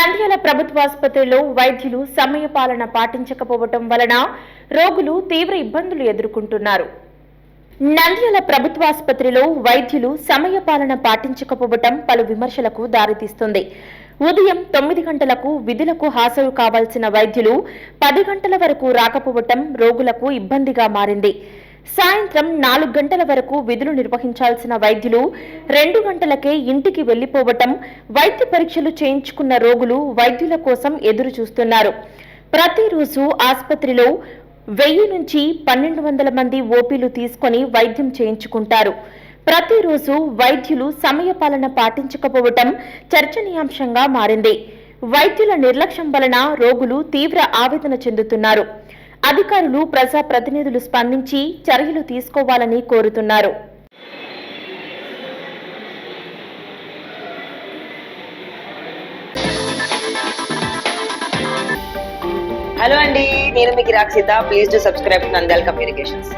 నంద్యాల ప్రభుత్వాసుపత్రిలో వైద్యులు సమయ పాలన పాటించకపోవటం వలన రోగులు తీవ్ర ఇబ్బందులు ఎదుర్కొంటున్నారు. నంద్యాల ప్రభుత్వాసుపత్రిలో వైద్యులు సమయ పాలన పాటించకపోవటం పలు విమర్శలకు దారితీస్తుంది. ఉదయం తొమ్మిది గంటలకు విధులకు హాజరు కావాల్సిన వైద్యులు పది గంటల వరకు రాకపోవటం రోగులకు ఇబ్బందిగా మారింది. సాయంత్రం నాలుగు గంటల వరకు విధులు నిర్వహించాల్సిన వైద్యులు రెండు గంటలకే ఇంటికి వెళ్ళిపోవటం వైద్య పరీక్షలు చేయించుకున్న రోగులు వైద్యుల కోసం ఎదురు చూస్తున్నారు ప్రతిరోజు ఆసుపత్రిలో వెయ్యి నుంచి పన్నెండు వందల మంది ఓపీలు తీసుకొని వైద్యం చేయించుకుంటారు. ప్రతిరోజు వైద్యులు సమయపాలన పాటించకపోవటం చర్చనీయాంశంగా మారింది. వైద్యుల నిర్లక్ష్యం వలన రోగులు తీవ్ర ఆవేదన చెందుతున్నారు. అధికారులు ప్రజా ప్రతినిధులు స్పందించి చర్యలు తీసుకోవాలని కోరుతున్నారు. హలో అండి నేను మీకు Rakshita please to subscribe Nandyal communications